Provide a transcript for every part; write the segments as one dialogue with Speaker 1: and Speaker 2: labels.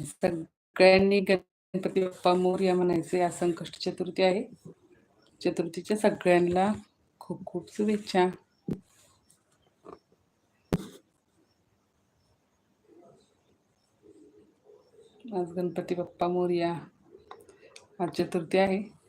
Speaker 1: सगळ्यांनी गणपती बाप्पा मोरया म्हणायचे आज संकष्ट चतुर्थी आहे. चतुर्थीच्या सगळ्यांना खूप खूप शुभेच्छा. आज गणपती बाप्पा मोरया आज चतुर्थी आहे.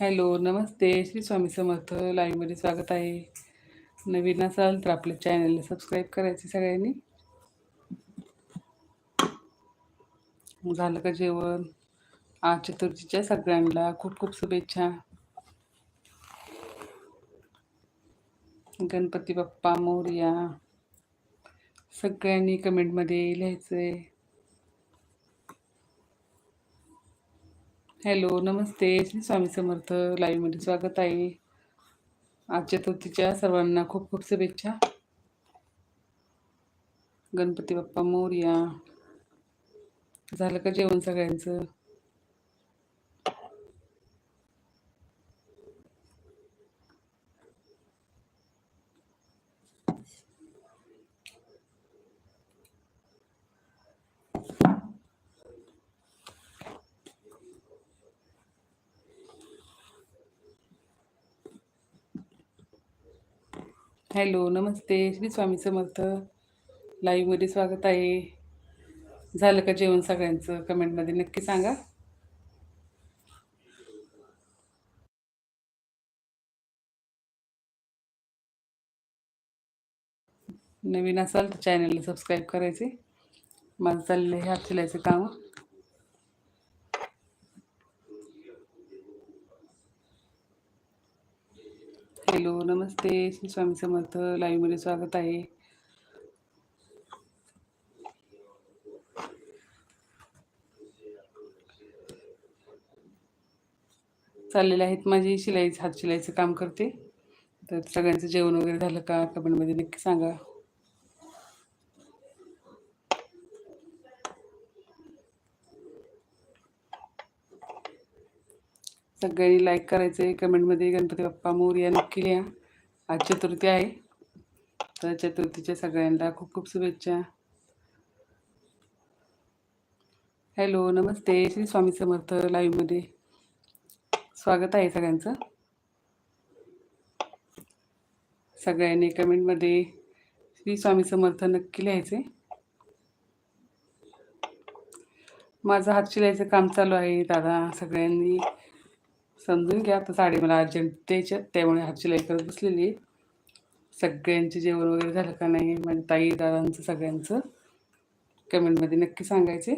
Speaker 1: हॅलो नमस्ते. श्री स्वामी समर्थ लाईव्हमध्ये स्वागत आहे. नवीन असाल तर आपल्या चॅनलला सबस्क्राईब करायचे सगळ्यांनी. झालं का जेवण? आज चतुर्थीच्या सगळ्यांना खूप खूप शुभेच्छा. गणपती बाप्पा मोर्या. सगळ्यांनी कमेंटमध्ये लिहायचं आहे हॅलो नमस्ते. श्री स्वामी समर्थ लाईव्हमध्ये स्वागत आहे. आज चतुर्थीच्या सर्वांना खूप खूप शुभेच्छा. गणपती बाप्पा मोर्या. झालं का जेवण सगळ्यांचं? हॅलो नमस्ते. श्री स्वामी समर्थ. लाईव्हमध्ये स्वागत आहे. झालं का जेवण सगळ्यांचं? कमेंटमध्ये नक्की सांगा. नवीन असाल तर चॅनलला सबस्क्राईब करायचे. माझं चाललं आहे हात शिलायचं कामं हॅलो नमस्ते श्री स्वामी समर्थ. लाईव्हमध्ये स्वागत आहे. चाललेले आहेत माझी शिलाई हात शिलाईचं काम करते. तर सगळ्यांचं जेवण वगैरे झालं का? कमेंटमध्ये नक्की सांगा. सगळ्यांनी लाईक करायचं आहे कमेंटमध्ये गणपती बाप्पा मोर्या नक्की लिहा आज चतुर्थी आहे. तर चतुर्थीच्या सगळ्यांना खूप खूप शुभेच्छा. हॅलो नमस्ते. श्री स्वामी समर्थ लाईव्हमध्ये स्वागत आहे सगळ्यांचं. सगळ्यांनी कमेंटमध्ये श्री स्वामी समर्थ नक्की लिहायचे माझं हात शिलाईचं काम चालू आहे दादा. सगळ्यांनी समजून घ्या. आता साडी मला अर्जंट द्यायच्या त्यामुळे हात शिलाई करत बसलेली. सगळ्यांचे जेवण वगैरे झालं का नाही माझ्या ताई दादांचं सगळ्यांचं? कमेंटमध्ये नक्की सांगायचे.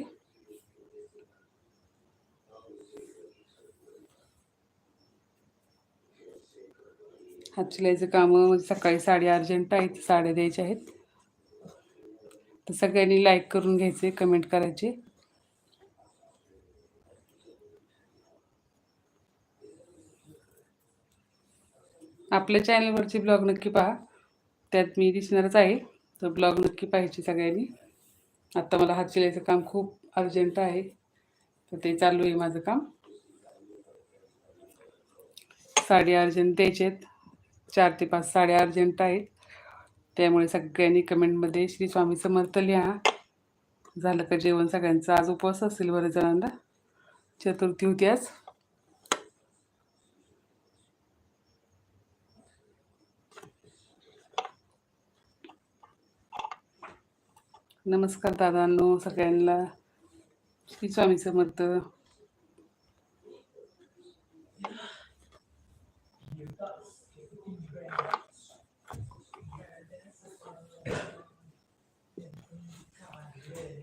Speaker 1: हात शिलाईचं कामं म्हणजे सकाळी साडी अर्जंट आहेत साड्या द्यायच्या आहेत. तर सगळ्यांनी लाईक करून घ्यायचे कमेंट करायचे. आपल्या चॅनलवरचे ब्लॉग नक्की पहा. त्यात मी दिसणारच आहे. तर ब्लॉग नक्की पाहायची सगळ्यांनी. आत्ता मला हात शिलाईचं काम खूप अर्जंट आहे. तर ते चालू आहे माझं काम. साडी अर्जंट द्यायचे आहेत चार ते पाच साड्या अर्जंट आहेत. त्यामुळे सगळ्यांनी कमेंटमध्ये श्री स्वामी समर्थ लिहा. झालं का जेवण सगळ्यांचं? आज उपवास असेल बरं जणांना चतुर्थी होती आज. नमस्कार दादांनो सगळ्यांना. श्री स्वामी समर्थ.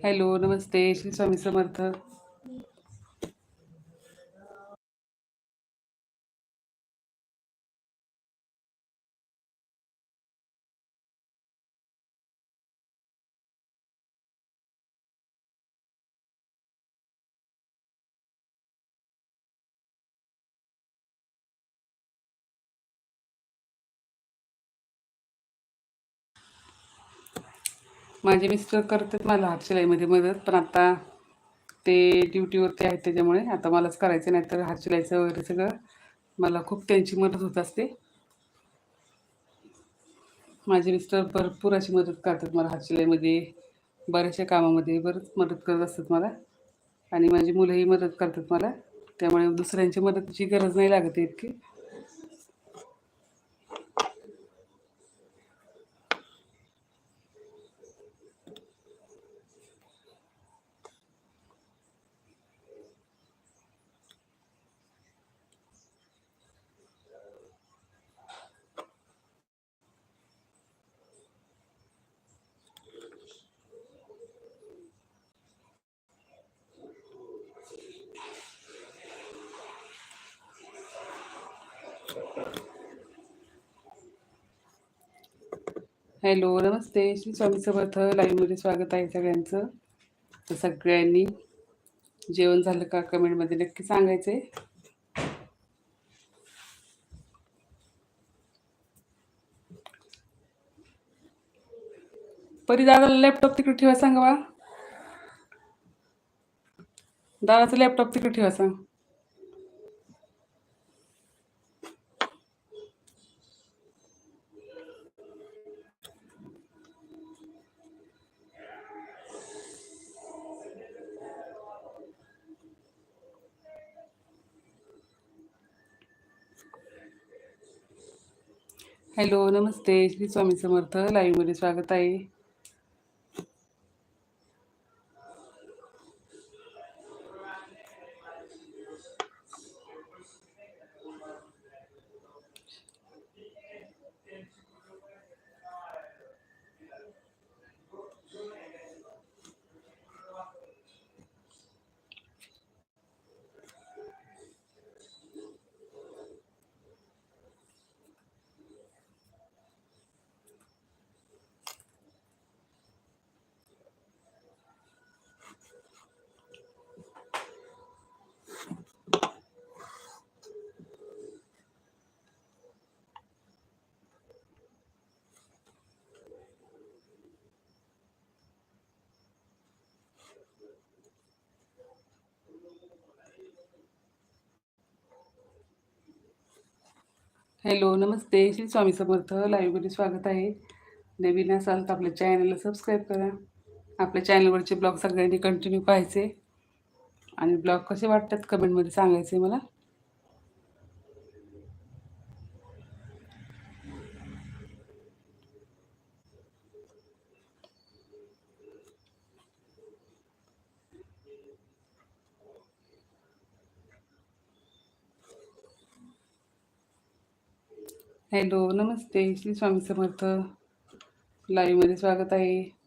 Speaker 1: हॅलो नमस्ते श्री स्वामी समर्थ. माझे मिस्टर करतात मला हातशिलाईमध्ये मदत पण आता ते ड्युटीवरती आहेत त्याच्यामुळे आता मलाच करायचं नाही तर हातशिलाईचं वगैरे सगळं. मला खूप त्यांची मदत होत असते. माझे मिस्टर भरपूर अशी मदत करतात मला हातशिलाईमध्ये बऱ्याचशा कामामध्ये बरंच मदत करत असतात मला. आणि माझी मुलंही मदत करतात मला. त्यामुळे दुसऱ्यांची मदतीची गरज नाही लागत इतकी. हॅलो नमस्ते. श्री स्वामी समर्थ लाईव्हमध्ये स्वागत आहे सगळ्यांचं. तर सगळ्यांनी जेवण झालं का कमेंटमध्ये नक्की सांगायचं आहे परी दादाला लॅपटॉप तिकडे ठेवा सांगा बा. दादाचा लॅपटॉप तिकडे ठेवा सांग. हॅलो नमस्ते. श्री स्वामी समर्थ. लाईव्हमध्ये स्वागत आहे. हॅलो नमस्ते. श्री स्वामी समर्थ लाईव्हमध्ये स्वागत आहे. नवीन असाल तर आपल्या चॅनलला सबस्क्राईब करा. आपल्या चॅनलवरचे ब्लॉग सगळ्यांनी कंटिन्यू पाहायचे. आणि ब्लॉग कसे वाटतात कमेंटमध्ये सांगायचे मला. हॅलो नमस्ते. श्री स्वामी समर्थ. लाईव्हमध्ये स्वागत आहे.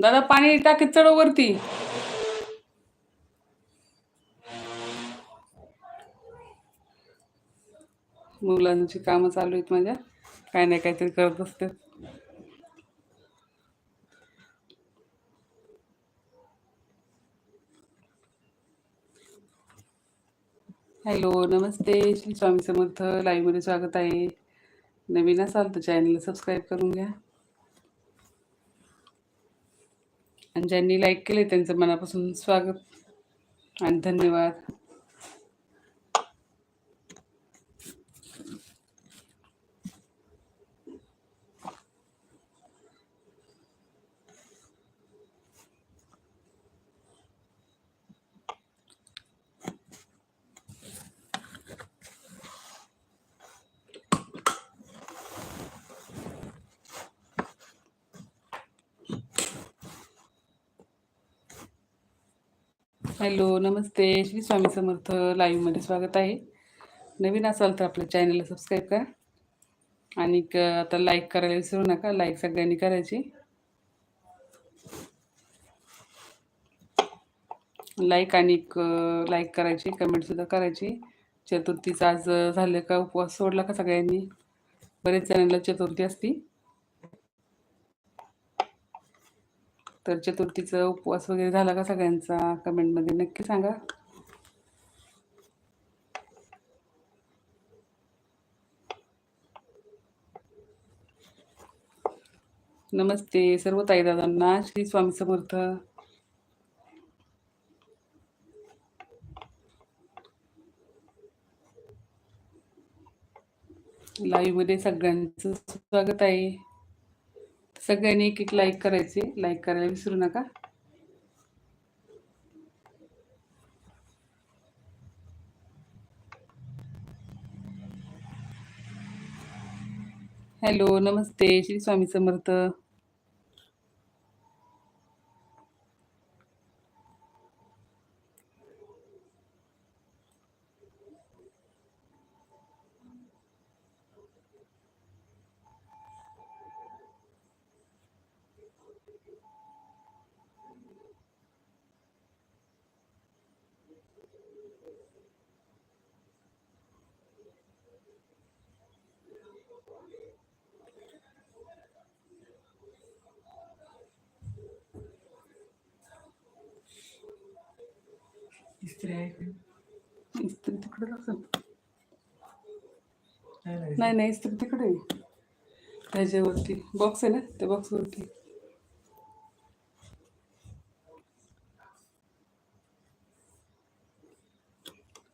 Speaker 1: दादा पाणी टाकीत चढव वरती. मुलांची कामं चालू आहेत माझ्या. काय नाही काहीतरी करत असते हॅलो नमस्ते. श्री स्वामी समर्थ. लाईव्हमध्ये स्वागत आहे. नवीन असाल तर चॅनलला सबस्क्राईब करून घ्या. आणि ज्यांनी लाईक केले त्यांचं मनापासून स्वागत आणि धन्यवाद. हॅलो नमस्ते. श्री स्वामी समर्थ लाईव्हमध्ये स्वागत आहे. नवीन असाल तर आपल्या चॅनलला सबस्क्राईब करा. आणि आता लाईक करायला विसरू नका. लाईक सगळ्यांनी करायची. लाईक आणि लाईक करायची कमेंटसुद्धा करायची. चतुर्थीचा आज झालं का? उपवास सोडला का सगळ्यांनी? बरेच जणांना चतुर्थी असती. तर चतुर्थीचा उपवास वगैरे झाला का सगळ्यांचा? कमेंटमध्ये नक्की सांगा. नमस्ते सर्व ताईदादांना श्री स्वामी समर्थ. लाईव्हमध्ये सगळ्यांचं स्वागत आहे. सगळ्यांनी एक एक लाईक करायचे. लाईक करायला विसरू नका. हॅलो नमस्ते. श्री स्वामी समर्थ. इस्त्री तिकडे नाही नाही. इस्त्री तिकडे त्याच्यावरती. बॉक्स आहे ना? त्या बॉक्सवरती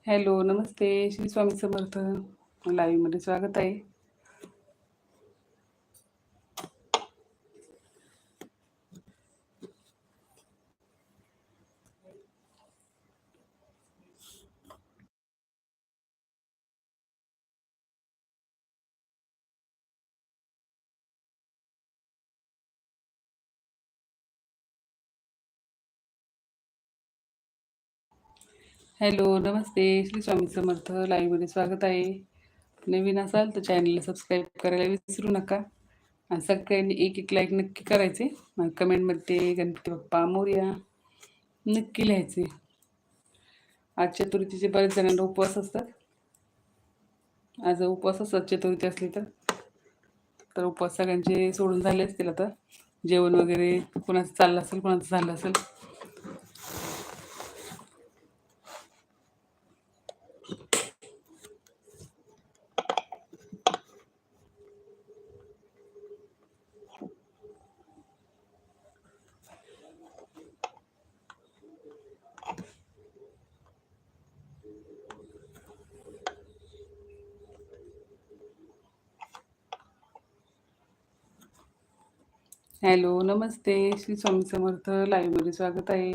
Speaker 1: हॅलो नमस्ते. श्री स्वामी समर्थ. लाईव्हमध्ये स्वागत आहे. हॅलो नमस्ते. श्री स्वामी समर्थ लाईव्हमध्ये स्वागत आहे. नवीन असाल तर चॅनलला सबस्क्राईब करायला विसरू नका. आणि सगळ्यांनी एक एक लाईक नक्की करायचे. कमेंटमध्ये गणपती बाप्पा मोर्या नक्की लिहायचे. आज चतुर्थीचे बरेच जणांना उपवास असतात. आज उपवास असतात चतुर्थी असली तर. तर उपवास सगळ्यांचे सोडून झाले असतील आता. जेवण वगैरे कोणाचं चाललं असेल कोणाचं झालं असेल. हॅलो नमस्ते. श्री स्वामी समर्थ लाईव्हमध्ये स्वागत आहे.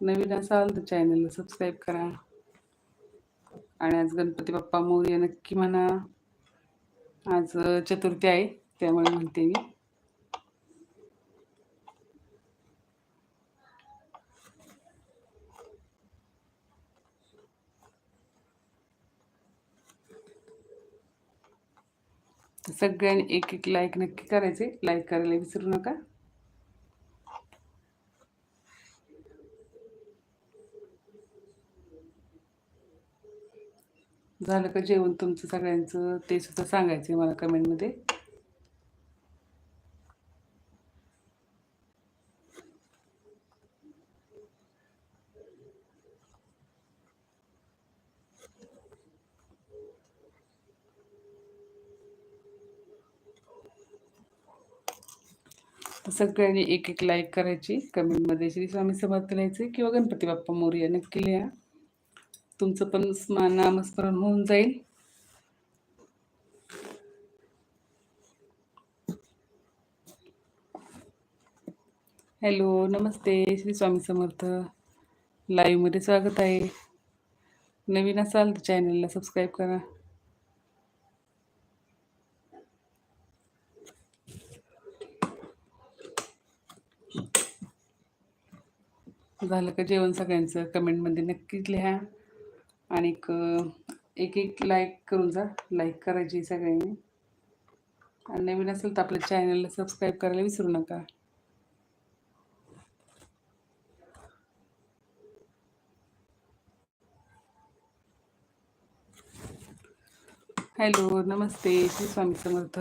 Speaker 1: नवीन असाल तर चॅनलला सबस्क्राईब करा. आणि आज गणपती बाप्पा मोर्या नक्की म्हणा. आज चतुर्थी आहे त्यामुळे म्हणते मी. सगळ्यांनी एक एक लाईक नक्की करायचे. लाईक करायला विसरू नका. झालं का जेवण तुमचं सगळ्यांचं? ते सुद्धा सांगायचं मला कमेंटमध्ये सगळ्यांनी एक एक लाईक करायची. कमेंटमध्ये श्री स्वामी समर्थ लिहायचे किंवा गणपती बाप्पा मोरया नक्की लिहा. तुमचं पण स्मा नामस्मरण होऊन जाईल. हॅलो नमस्ते श्री स्वामी समर्थ. लाईव्हमध्ये स्वागत आहे. नवीन असाल तर चॅनलला सबस्क्राईब करा. झालं का जेवण सगळ्यांचं? कमेंटमध्ये नक्कीच लिहा. आणि एक एक लाईक करून जा. लाईक करायची सगळ्यांनी. आणि नवीन असेल तर आपल्या चॅनलला सबस्क्राईब करायला विसरू नका. हॅलो नमस्ते. श्री स्वामी समर्थ.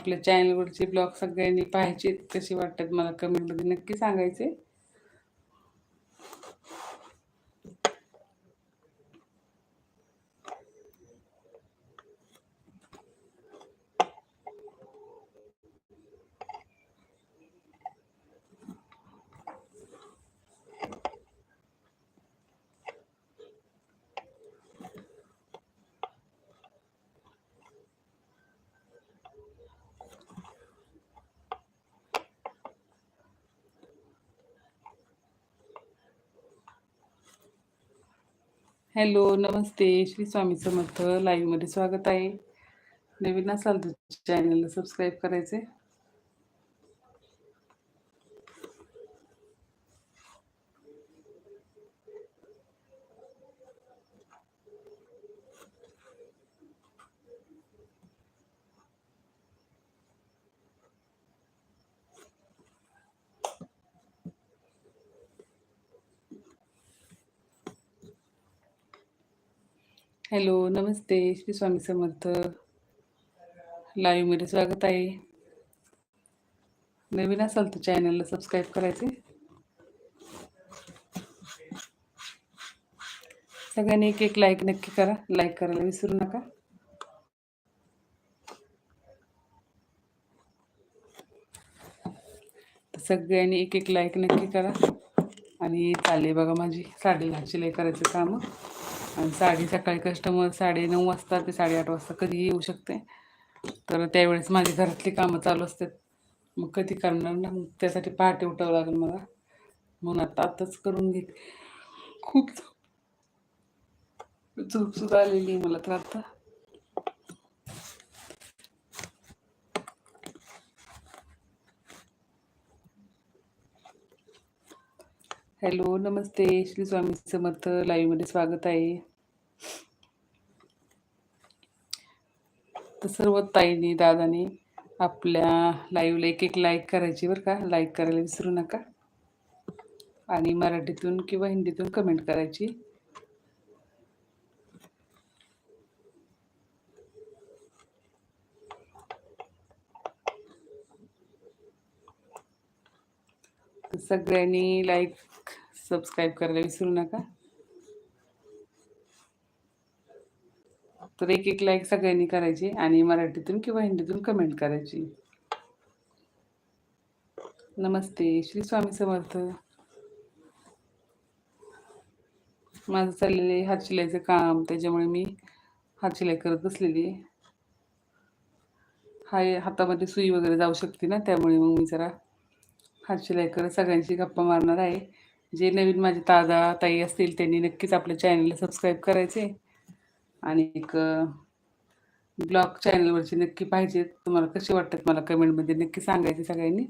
Speaker 1: आपल्या चॅनलवरचे ब्लॉग सगळ्यांनी पाहायचे कसे वाटतात मला कमेंटमध्ये नक्की सांगायचे. हॅलो नमस्ते. श्री स्वामी समर्थ लाईव्हमध्ये स्वागत आहे. नवीन असाल तर चॅनलला सबस्क्राईब करायचे हॅलो नमस्ते. श्री स्वामी समर्थ. लाईव्हमध्ये स्वागत आहे. नवीन असाल तर चॅनलला सबस्क्राईब करायचे. सगळ्यांनी एक एक लाईक नक्की करा. लाईक करायला विसरू नका. सगळ्यांनी एक एक लाईक नक्की करा. आणि चालले बघा माझी साडी शिलाई करायचं काम. आणि साडी सकाळी कस्टमर साडे नऊ वाजता ते साडेआठ वाजता कधी येऊ शकते. तर त्यावेळेस माझी घरातली कामं चालू असतात. मग कधी करणार ना मग त्यासाठी पहाटे उठावं लागेल मला. म्हणून आता आताच करून घेते. खूप झोपसुद्धा आलेली आहे मला तर आता. हॅलो नमस्ते. श्री स्वामी समर्थ लाईव्हमध्ये स्वागत आहे. तर सर्व ताईने दादानी आपल्या लाईव्हला एक एक लाईक करायची बरं का. लाईक करायला विसरू नका. आणि मराठीतून किंवा हिंदीतून कमेंट करायची. सगळ्यांनी लाईक सबस्क्राईब करायला विसरू नका. तर एक एक लाईक सगळ्यांनी करायची आणि मराठीतून किंवा हिंदीतून कमेंट करायची. नमस्ते श्री स्वामी समर्थ. माझं चाललेलं आहे हातशिलाईचं काम त्याच्यामुळे मी हातशिलाई करत बसलेली आहे. हाय हातामध्ये सुई वगैरे जाऊ शकते ना त्यामुळे मग मी जरा हातशिलाई सगळ्यांशी गप्पा मारणार आहे. जे नवीन माझे ताजा ताई असतील त्यांनी नक्कीच आपल्या चॅनलला सबस्क्राईब करायचे. आणि एक ब्लॉग चॅनलवरचे नक्की पाहिजे तुम्हाला कसे वाटतात मला कमेंटमध्ये नक्की सांगायचे सगळ्यांनी.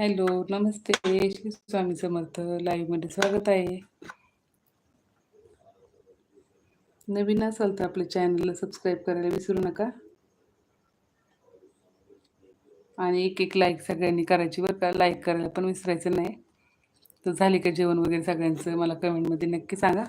Speaker 1: हॅलो नमस्ते. श्री स्वामी समर्थमध्ये स्वागत आहे. नवीन असाल तर आपल्या चॅनलला सबस्क्राईब करायला विसरू नका. आणि एक एक लाईक सगळ्यांनी करायची बरं का. लाईक करायला पण विसरायचं नाही. तर झाले का जेवण वगैरे सगळ्यांचं? मला कमेंटमध्ये नक्की सांगा.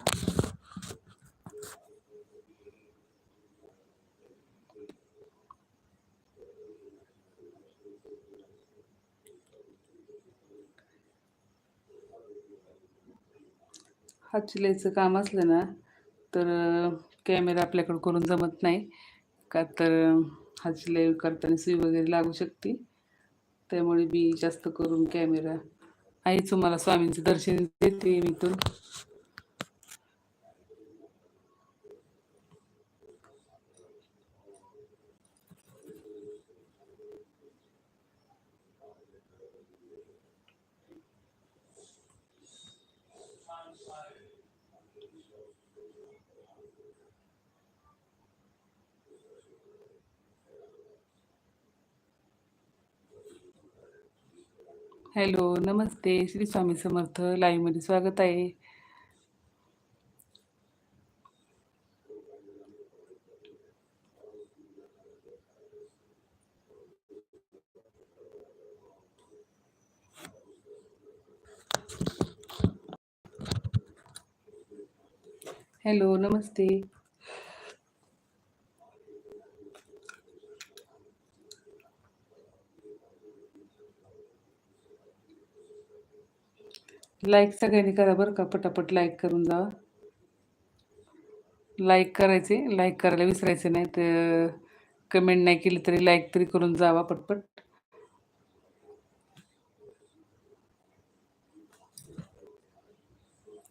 Speaker 1: हात शिलाईचं काम असलं ना तर कॅमेरा आपल्याकडं करून जमत नाही. का तर हात चिलाई करताना सुई वगैरे लागू शकते. त्यामुळे मी जास्त करून कॅमेरा. आई तुम्हाला स्वामींचं दर्शन देते मी तर हॅलो नमस्ते. श्री स्वामी समर्थ लाईव्हमध्ये स्वागत आहे. हॅलो नमस्ते. लाईक सगळ्यांनी करा बरं का. पटापट लाईक करून जावा. लाईक करायचे लाईक करायला विसरायचं नाही तर कमेंट नाही केली तरी लाईक तरी करून जावा पटपट.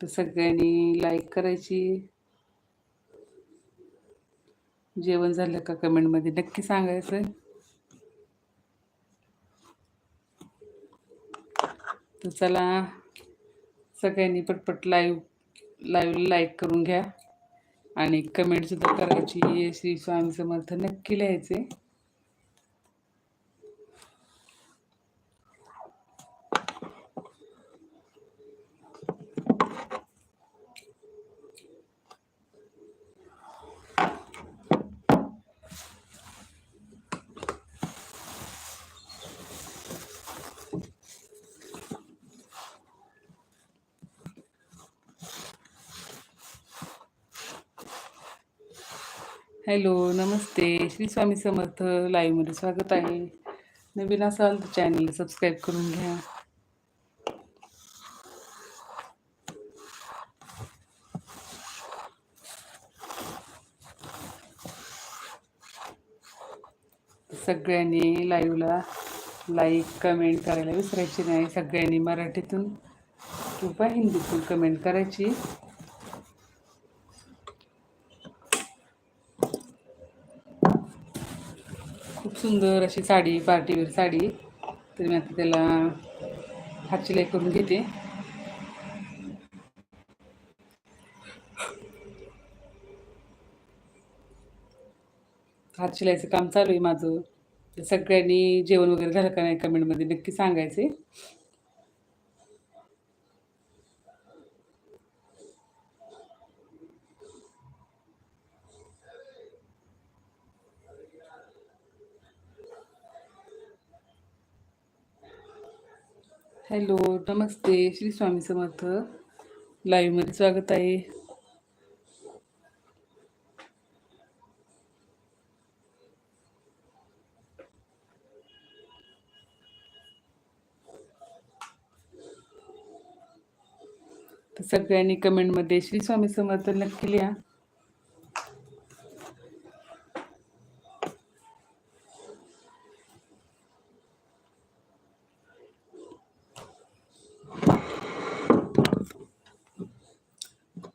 Speaker 1: तर सगळ्यांनी लाईक करायची. जेवण झालं का कमेंटमध्ये नक्की सांगायचं तर चला. सगळ्यांनी पटपट लाईव्ह लाईव्ह लाईक करून घ्या. आणि कमेंटसुद्धा करायची श्री स्वामी समर्थ नक्की लिहायचे. हॅलो नमस्ते. श्री स्वामी समर्थ लाईव्हमध्ये स्वागत आहे. नवीन असाल तर चॅनल सबस्क्राईब करून घ्या. सगळ्यांनी लाईव्हला लाईक कमेंट करायला विसरायची नाही. सगळ्यांनी मराठीतून किंवा हिंदीतून कमेंट करायची. खूप सुंदर अशी साडी पार्टीवेअर साडी. तर मी आता त्याला हात शिलाई करून घेते. हात शिलाईचं काम चालू आहे माझं. सगळ्यांनी जेवण वगैरे झालं का नाही कमेंटमध्ये नक्की सांगायचे. हॅलो नमस्ते श्री स्वामी समर्थ. लाईव्हमध्ये स्वागत आहे. सगळ्यांनी कमेंटमध्ये श्री स्वामी समर्थ नक्की लिहा.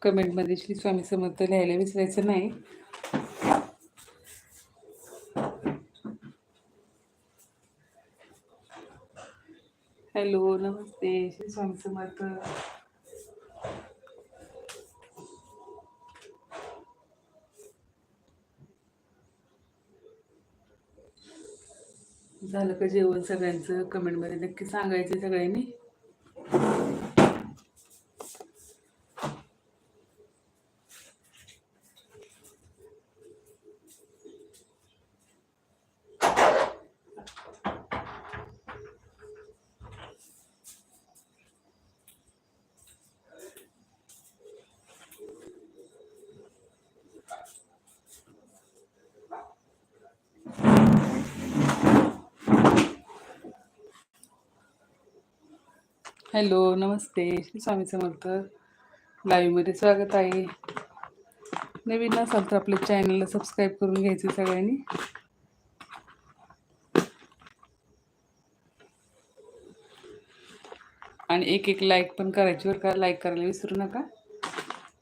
Speaker 1: कमेंटमध्ये श्री स्वामी समर्थ लिहायला विसरायचं नाही. हॅलो नमस्ते श्री स्वामी समर्थ. झालं का जेवण सगळ्यांचं? कमेंटमध्ये नक्की सांगायचं सगळ्यांनी. हॅलो नमस्ते. श्री स्वामी समर्थ. लाईव्हमध्ये स्वागत आहे. नवीन असाल तर आपल्या चॅनलला सबस्क्राईब करून घ्यायचे सगळ्यांनी. आणि एक एक लाईक पण करायची बरं का? लाईक करायला विसरू नका.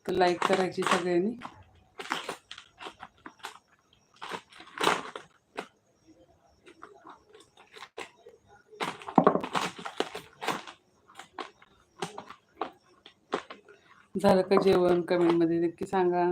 Speaker 1: तर लाईक करायची सगळ्यांनी. झालं का जेवण कमेंटमध्ये नक्की सांगा.